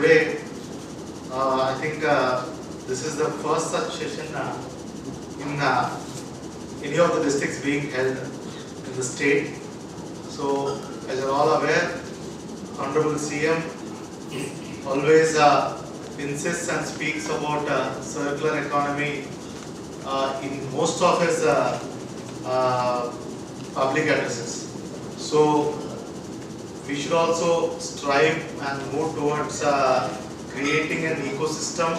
today, uh, I think uh, this is the first such session uh, in any of the districts being held in the state. So, as you're all aware, Honorable CM always uh, insists and speaks about uh, circular economy uh, in most of his public addresses. So, we should also strive and move towards uh, creating an ecosystem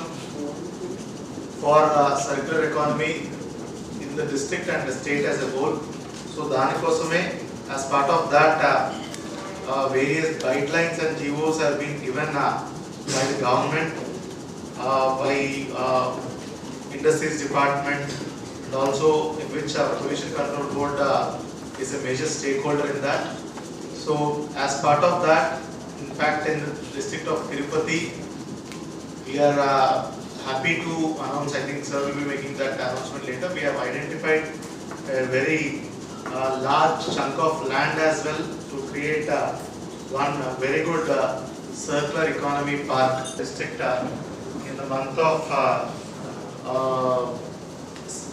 for uh, circular economy in the district and the state as a whole. So Dhanikosame, as part of that, uh, uh, various guidelines and GOs have been given by the government, by industries department, and also in which uh, pollution control board is a major stakeholder in that. So as part of that, in fact, in the district of Tirupati, we are uh, happy to announce, I think sir will be making that announcement later. We have identified a very uh, large chunk of land as well to create uh, one very good uh, circular economy park district uh, in the month of uh,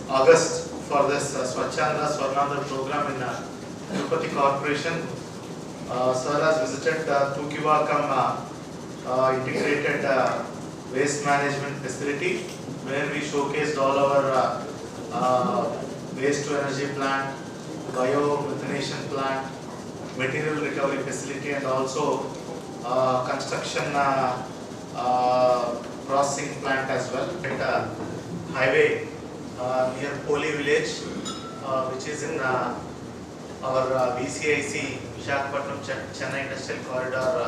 August for this uh, Swachhanda Swarnadar program in uh, Tirupati Corporation. Uh, Sir has visited uh, Tukivakam uh, uh, integrated uh, waste management facility where we showcased all our waste to energy plant, biomethanation plant, material recovery facility and also construction processing plant as well at uh, highway near Poli village which is in uh, our BCIC Visakhapatnam Chennai industrial corridor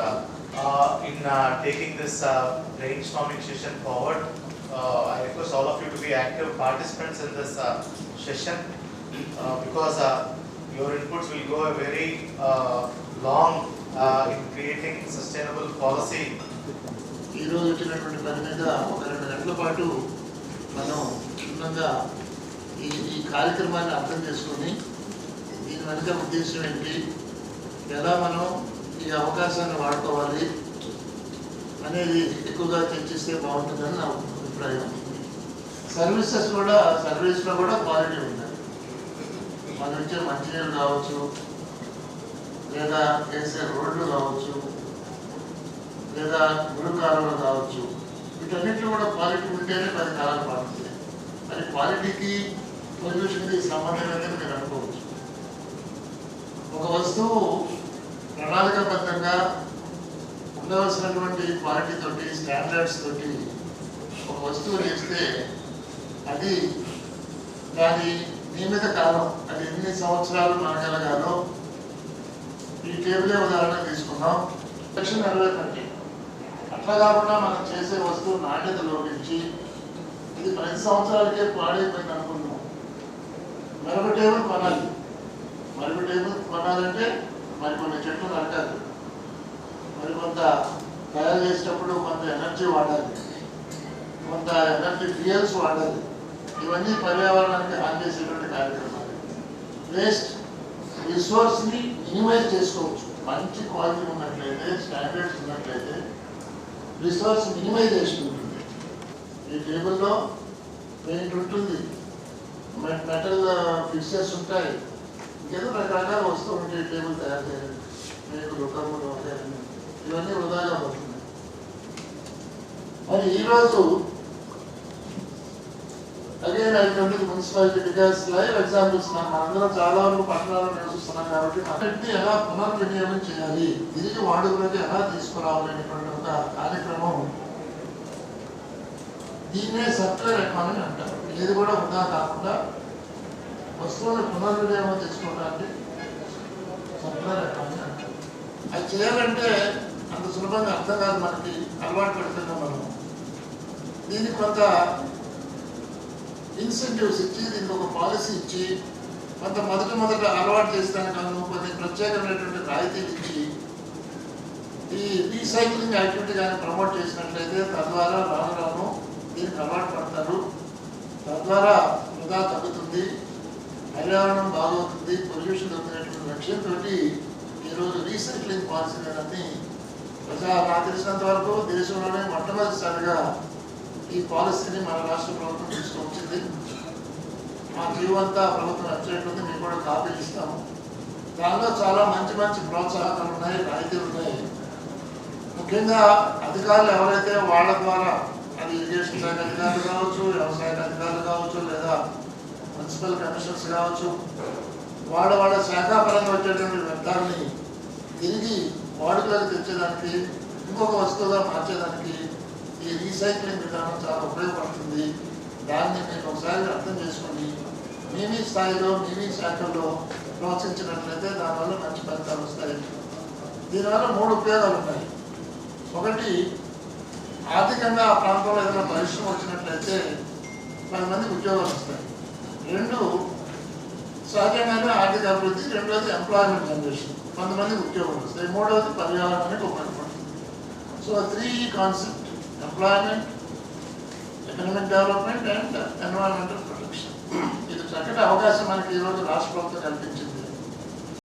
in taking this brainstorming session forward I request all of you to be active participants in this session because your inputs will go very long in creating sustainable policy ఈరోజు వచ్చినటువంటి పని మీద ఒక రెండు గంటల పాటు మనం క్షుణ్ణంగా ఈ కార్యక్రమాన్ని అర్థం చేసుకుని దీని వెనుక ఉద్దేశం ఏంటి ఎలా మనం ఈ అవకాశాన్ని వాడుకోవాలి అనేది ఎక్కువగా చర్చిస్తే బాగుంటుందని నా అభిప్రాయం. సర్వీసెస్ కూడా సర్వీస్లో కూడా క్వాలిటీ ఉండాలి. మన ఇచ్చే మంచినీళ్ళు కావచ్చు లేదా వేసే రోడ్లు కావచ్చు లేదా గురుకాలంలో కావచ్చు వీటన్నిటిలో కూడా క్వాలిటీ ఉంటేనే పది కాలాలు పాడుతుంది మరి క్వాలిటీకి పొల్యూషన్కి సంబంధం లేదని మీరు అనుకోవచ్చు. ఒక ప్రణాళికాబద్ధంగా ఉండవలసినటువంటి క్వాలిటీ తోటి స్టాండర్డ్స్ తోటి ఒక వస్తువు చేస్తే అది దాని నియమిత కాలం అది ఎన్ని సంవత్సరాలు మనగలగాలో ఈ టేబులే ఉదాహరణ తీసుకున్నాం సెక్షన్ అరవై ఒకటి. అట్లా కాకుండా మనం చేసే వస్తువు నాణ్యత లోపించి ఇది పది సంవత్సరాలకే పాడైపోయింది అనుకున్నాం మరొక టేబుల్ కొనాలి. మరొక టేబుల్ కొనాలంటే మరి కొన్ని చెట్లు నరకాలి మరి కొంత తయారు చేసేటప్పుడు కొంత ఎనర్జీ వాడాలి. కొంత ఎనర్జీ ఫ్యూయల్స్ వాడాలి. ఇవన్నీ పర్యావరణానికి హాని చేసేటువంటి కార్యక్రమాలు. వేస్ట్ రిసోర్స్ని మినిమైజ్ చేసుకోవచ్చు. మంచి క్వాలిటీ ఉన్నట్లయితే స్టాండర్డ్స్ ఉన్నట్లయితే రిసోర్స్ మినిమైజేషన్ ఉంటుంది ఈ టేబుల్లో పెయింట్ ఉంటుంది. మెటల్ ఫిక్సెస్ ఉంటాయి. ఇంకేదో రకరకాల వస్తూ ఉంటే టేబుల్ తయారు చేయాలి రేపు కమ్ములు ఉంటాయి ఇవన్నీ వృధాగా పోతున్నాయి. మరి ఈరోజు అదే అయినటువంటి మున్సిపాలిటీ డిజాస్ లైవ్ ఎగ్జాంపుల్స్ మనందరం చాలా వరకు పట్టణాలు నివసిస్తున్నాం కాబట్టి అన్నింటినీ ఎలా పునర్వినియోగం చేయాలి? తిరిగి వాడుకలోకి ఎలా తీసుకురావాలనేటువంటి ఒక కార్యక్రమం దీన్నే సర్కులర్ ఎకానమీ అంటారు. ఏది కూడా వృధా కాకుండా వస్తువులను పునర్వినియోగం చేసుకోవడానికి సర్క్యులర్ ఎకానమీ అంటారు అది చేయాలంటే అంత సులభంగా అర్థం కాదు మనకి. అలవాటు పెడుతున్నాం మనం. దీనికి కొంత ఇన్సెంటివ్స్ ఇచ్చి దీనికి ఒక పాలసీ ఇచ్చి కొంత మొదట మొదట అలవాటు చేస్తాను కాను కొన్ని ప్రత్యేకమైనటువంటి రాయితీలు ఇచ్చి ఈ రీసైక్లింగ్ యాక్టివిటీ కానీ ప్రమోట్ చేసినట్లయితే తద్వారా రాను రాను దీనికి అలవాటు పడతారు. తద్వారా వృధా తగ్గుతుంది. పర్యావరణం బాగవుతుంది పొల్యూషన్ అవుతున్నటువంటి లక్ష్యంతో ఈరోజు రీసైక్లింగ్ పాలసీ అన్ని ప్రజా నాకు తెలిసినంత వరకు దేశంలోనే మొట్టమొదటిసారిగా ఈ పాలసీని మన రాష్ట్ర ప్రభుత్వం తీసుకొచ్చింది. మా జీవంతా ప్రభుత్వం వెబ్సైట్ మేము కూడా కాపీ ఇస్తాము. దానిలో చాలా మంచి మంచి ప్రోత్సాహకాలు ఉన్నాయి రాయితీలు ఉన్నాయి. ముఖ్యంగా అధికారులు ఎవరైతే వాళ్ళ ద్వారా అది ఇరిగేషన్ శాఖ అధికారులు కావచ్చు వ్యవసాయ అధికారులు కావచ్చు లేదా మున్సిపల్ కమిషన్స్ కావచ్చు వాళ్ళ వాళ్ళ శాఖాపరంగా వచ్చేటువంటి వ్యర్థాన్ని తిరిగి వాడుకలకు తెచ్చేదానికి ఇంకొక వస్తువుగా మార్చేదానికి ఈ రీసైక్లింగ్ విధానం చాలా ఉపయోగపడుతుంది. దాన్ని మీరు ఒకసారి అర్థం చేసుకొని మీ మీ స్థాయిలో మీ మీ శాఖల్లో ప్రోత్సహించినట్లయితే దానివల్ల మంచి ఫలితాలు వస్తాయి. దీనివల్ల మూడు ఉపయోగాలు ఉన్నాయి. ఒకటి ఆర్థికంగా ఆ ప్రాంతంలో ఏదైనా పరిశ్రమ వచ్చినట్లయితే పది మంది ఉద్యోగాలు వస్తాయి. రెండు సహజంగానే ఆర్థిక అభివృద్ధి రెండోది ఎంప్లాయ్మెంట్ జనరేషన్ కొంతమంది ఉద్యోగం వస్తాయి మూడవది పర్యావరణానికి ఉపయోగపడుతుంది so three concept employment economic development and environmental protection ఇది చక్కటి అవకాశం మనకి ఈరోజు రాష్ట్ర ప్రభుత్వం కల్పించింది.